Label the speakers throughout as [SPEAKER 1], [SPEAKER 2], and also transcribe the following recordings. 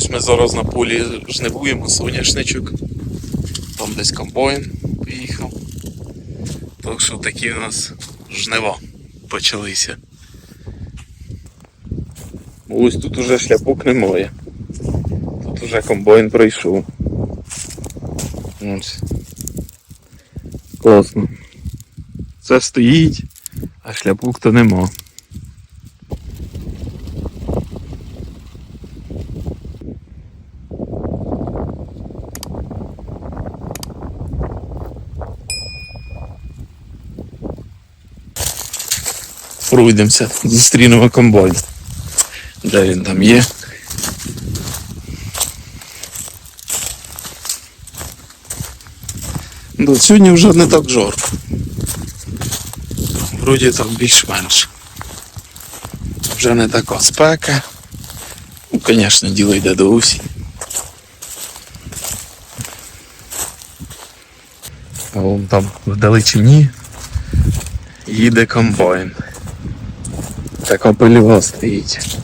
[SPEAKER 1] Ось ми зараз на полі жнивуємо соняшничок. Там десь комбайн поїхав. Так що такі у нас жнива почалися. Ось тут уже шляпок немає. Тут уже комбайн пройшов. Ось. Класно. Це стоїть, а шляпок то нема. Пройдемося, зустрінемо комбайн. Де він там є? Ну, сьогодні вже не так жарко. Вроді так більш-менш. Вже не така спека. Ну, звісно, діло йде до осінь. А вон там вдалечині їде комбайн. Така пильова стоїть.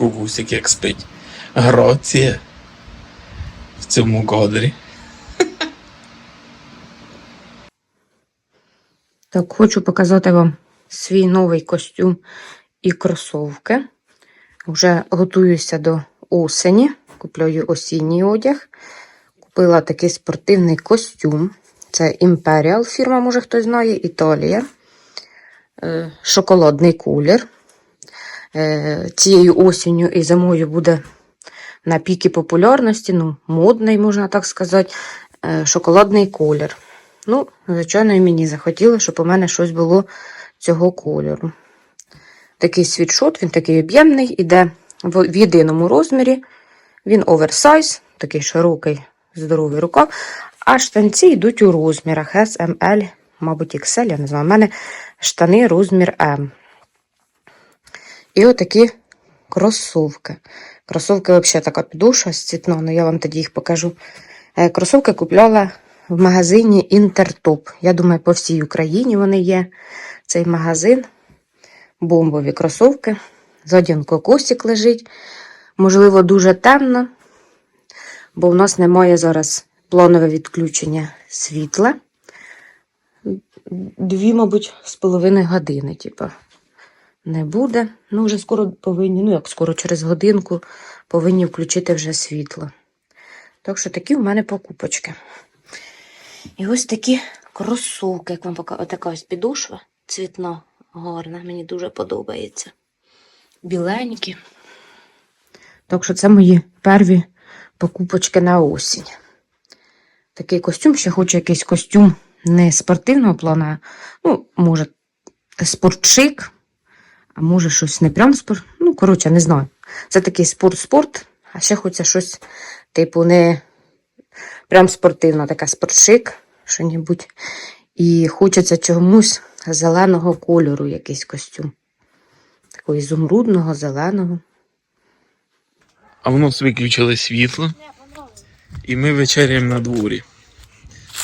[SPEAKER 1] Кукусик як спить. Гроція в цьому кадрі.
[SPEAKER 2] Так, хочу показати вам свій новий костюм і кросовки. Вже готуюся до осені. Купляю осінній одяг. Купила такий спортивний костюм. Це Imperial фірма, може хтось знає, Італія. Е, Шоколадний колір. Е, Цією осінню і зимою буде на піки популярності, ну, модний, можна так сказати, е, шоколадний колір. Ну, звичайно, і мені захотілося, щоб у мене щось було цього кольору. Такий світшот, він такий об'ємний, іде в, єдиному розмірі. Він оверсайз, такий широкий, здоровий рукав. А штанці йдуть у розмірах S, M, мабуть, XL, я не знаю. У мене штани розмір M. І отакі кросовки. Кросовки взагалі така підошва з цвітно, але я вам тоді їх покажу. Е, Кросовки купляла в магазині Інтертоп. Я думаю, по всій Україні вони є. Цей магазин. Бомбові кросовки. Зодін кокосик лежить. Можливо, дуже темно, бо в нас немає зараз планове відключення світла. Дві, мабуть, з половиною години, типу, не буде. Ну, вже скоро повинні, ну як скоро, через годинку повинні включити вже світло. Так що такі в мене покупочки. І ось такі кросовки, як вам показала, така ось підошва цвітна, гарна, мені дуже подобається. Біленькі. Так що це мої перві покупочки на осінь. Такий костюм, ще хочу якийсь костюм не спортивного плану, ну, може, спортшик, а може щось не прям спорт. Ну, коротше, не знаю. Це такий спорт-спорт, а ще хочеться щось, типу, не прям спортивно, така спортшик, що-небудь. І хочеться чомусь зеленого кольору якийсь костюм. Такого ізумрудного, зеленого.
[SPEAKER 1] А в нас виключили світло. І ми вечеряємо на дворі.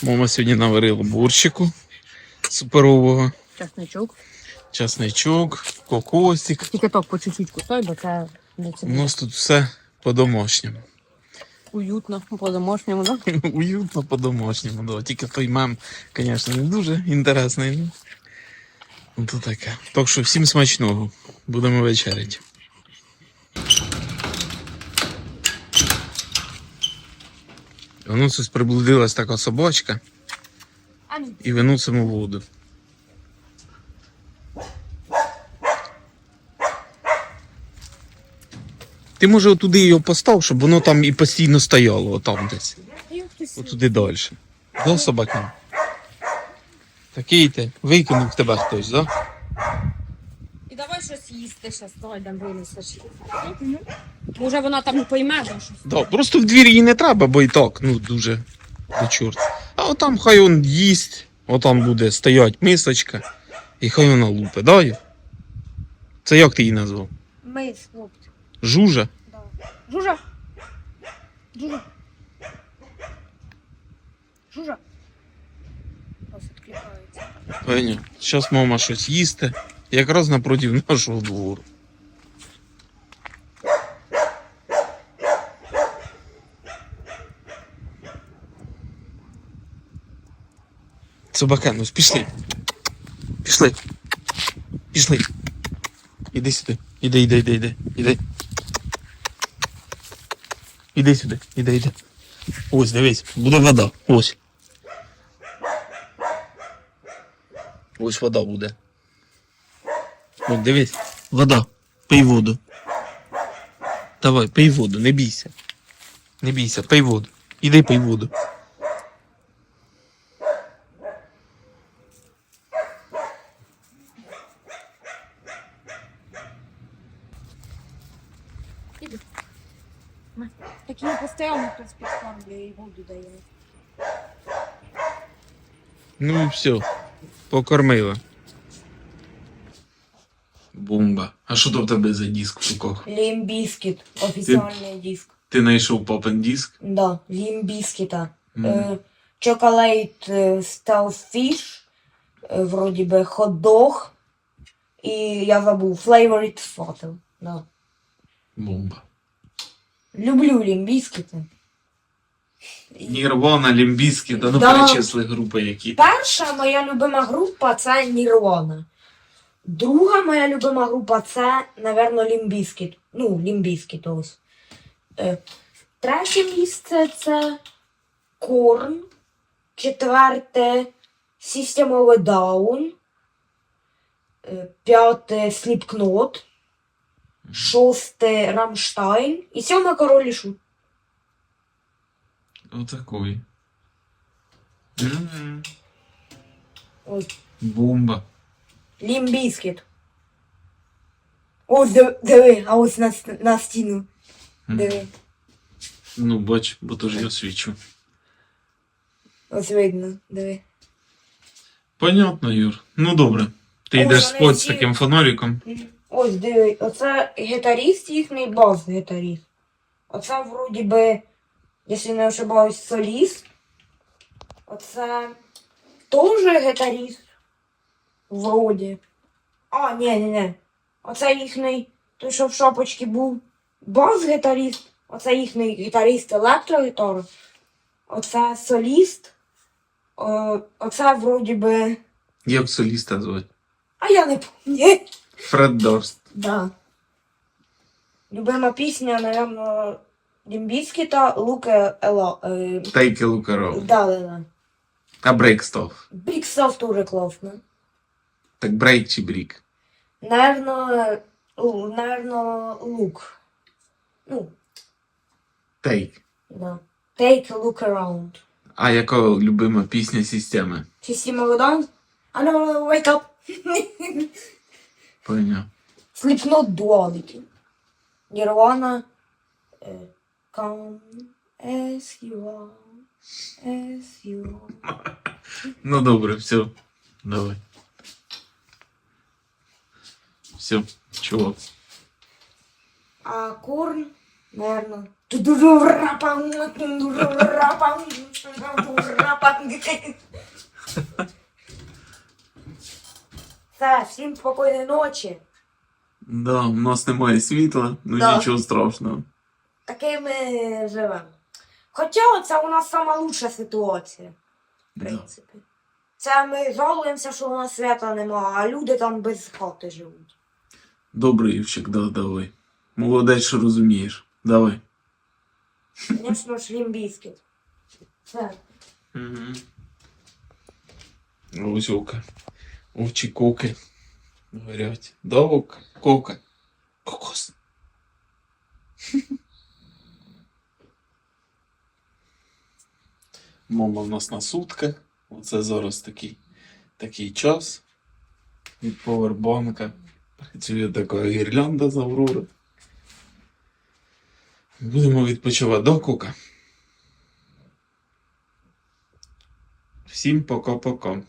[SPEAKER 1] Мама сьогодні наварила борщику суперового,
[SPEAKER 2] Часничок.
[SPEAKER 1] Часничок, кокосик.
[SPEAKER 2] Тільки так по чуть-чуть кусай, бо це не
[SPEAKER 1] У нас тут все по-домашньому.
[SPEAKER 2] уютно, по-домашньому, да?
[SPEAKER 1] Уютно по-домашньому, да. Тільки той мем, звісно, не дуже інтересний. Ну, ну, то таке. Так що всім смачного. Будемо вечеряти. Воно щось приблудилась така собачка і виносимо воду. Ти може туди його постав, щоб воно там і постійно стояло, отам десь. Отуди далі. Да, собака? Такий ти. Викинув тебе хтось, да?
[SPEAKER 3] І давай щось їсти, щас дойдемо, винесеш. Може вона там не пойме, да, щось.
[SPEAKER 1] Да, просто в двір її не треба, бо і так, ну дуже до чорта. А отам хай он їсть, отам буде стоять мисочка, і хай вона лупе, да? Це як ти її назвав?
[SPEAKER 3] Мис, хлопці.
[SPEAKER 1] Жужа?
[SPEAKER 3] Жужа. Жужа. Жужа. Ось відкликається.
[SPEAKER 1] Пеня, зараз мама щось їсти, якраз напроти нашого двору. Собака, ну пішли. Пішли. Пішли. Іди сюди. Іди, іди, іди, іди. Іди. Іди сюди. Іди, іди. Ось, дивись, буде вода. Ось. Ось вода буде. От дивись, вода. Пий воду. Давай, пий воду, не бійся. Не бійся, пий воду. Іди пий воду.
[SPEAKER 3] Так її постійно хтось підкармлює і воду дає.
[SPEAKER 1] Ну і все. Покормила. Бомба. А що то в тебе за диск в руках?
[SPEAKER 4] Лімбіскіт, офіціальний диск.
[SPEAKER 1] Ти знайшов папин диск?
[SPEAKER 4] Да, Лімбіскіта. Е, Chocolate е, Starfish, е, вроді би хот-дог. І я забув Flavored Throttle. Да.
[SPEAKER 1] Бомба.
[SPEAKER 4] Люблю лімбіскіти.
[SPEAKER 1] Нірвана, Лімбіски, та ну
[SPEAKER 4] Да.
[SPEAKER 1] перечисли групи які.
[SPEAKER 4] Перша моя любима група це Нірвана. Друга моя любима група це, напевно, Лімбіскіт. Ну, Лімбіскіт ось. Е, Третє місце це Корн. Четверте System of a Down. Е, П'яте Slipknot. Шосте Рамштайн. І сьоме Король і Шут.
[SPEAKER 1] Отакої. Мгм.
[SPEAKER 4] Ось.
[SPEAKER 1] Бомба.
[SPEAKER 4] Лімбіскіт. Ось диви, диви, а ось на, ст- на стіну.
[SPEAKER 1] Мгм.
[SPEAKER 4] Диви.
[SPEAKER 1] Ну, бач, бо то ж я свічу.
[SPEAKER 4] Ось видно, диви.
[SPEAKER 1] Понятно, Юр. Ну добре. Ти
[SPEAKER 4] Ой,
[SPEAKER 1] йдеш
[SPEAKER 4] вони
[SPEAKER 1] спать з
[SPEAKER 4] всі-
[SPEAKER 1] таким фонариком.
[SPEAKER 4] Ось диви, оце гітаріст їхній бас-гітаріст. Оце вроді би, якщо не ошибаюсь, соліст. Оце теж гітаріст. Вроді. А, ні, ні, ні. Оце їхній, той, що в шапочці був бас-гітаріст. Оце їхній гітаріст електрогітари. Оце соліст. О, оце вроді би.
[SPEAKER 1] Як соліста звати?
[SPEAKER 4] А я не пам'ятаю.
[SPEAKER 1] Фред Дорст.
[SPEAKER 4] Да. Любима пісня, напевно, Лімбіські та Лука Ела. Е,
[SPEAKER 1] Take a look around.
[SPEAKER 4] да, да, да.
[SPEAKER 1] А брейк став.
[SPEAKER 4] Бріксов дуже класно.
[SPEAKER 1] Так брейк чи брік?
[SPEAKER 4] Наверно, лу- наверно, лук. Ну,
[SPEAKER 1] Take.
[SPEAKER 4] да. Take a look around.
[SPEAKER 1] А яка любима пісня системи?
[SPEAKER 4] Of a Down? I know, wake up.
[SPEAKER 1] Поняв.
[SPEAKER 4] Slipknot Duality. Nirvana. е, Come as you are. As you are.
[SPEAKER 1] Ну добре, все. Давай. Все, чувак.
[SPEAKER 4] А корн, наверное. Все, всім спокійної ночі.
[SPEAKER 1] Да, у нас немає світла, ну
[SPEAKER 4] Да.
[SPEAKER 1] нічого страшного.
[SPEAKER 4] Таке ми живемо. Хоча це у нас сама лучша ситуація, в
[SPEAKER 1] Да.
[SPEAKER 4] принципі. Це ми жалуємося, що у нас свята немає, а люди там без хати живуть.
[SPEAKER 1] Добре, Івчик, да, давай. Молодець, що розумієш. Давай.
[SPEAKER 4] Звісно ж, лімбіскіт. Все.
[SPEAKER 1] Угу. Ось ока. Очі коки. Горять. Да? Кока. Кокос. Мама в нас на сутки. Оце зараз такий, такий час. Від повербанка. Працює така гірлянда з Аврори. Будемо відпочивати до кука. Всім пока-пока.